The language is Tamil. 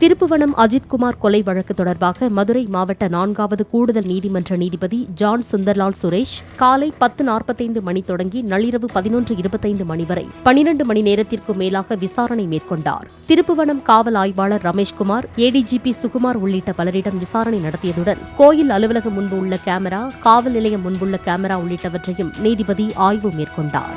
திருப்புவனம் அஜித்குமார் கொலை வழக்கு தொடர்பாக மதுரை மாவட்ட நான்காவது கூடுதல் நீதிமன்ற நீதிபதி ஜான் சுந்தர்லால் சுரேஷ் காலை பத்து நாற்பத்தைந்து மணி தொடங்கி நள்ளிரவு பதினொன்று இருபத்தைந்து மணி வரை பனிரண்டு மணி நேரத்திற்கு மேலாக விசாரணை மேற்கொண்டார். திருப்புவனம் காவல் ஆய்வாளர் ரமேஷ்குமார் ஏடிஜிபி சுகுமார் உள்ளிட்ட பலரிடம் விசாரணை நடத்தியதுடன் கோயில் அலுவலகம் முன்பு உள்ள கேமரா காவல் நிலையம் முன்புள்ள கேமரா உள்ளிட்டவற்றையும் நீதிபதி ஆய்வு மேற்கொண்டார்.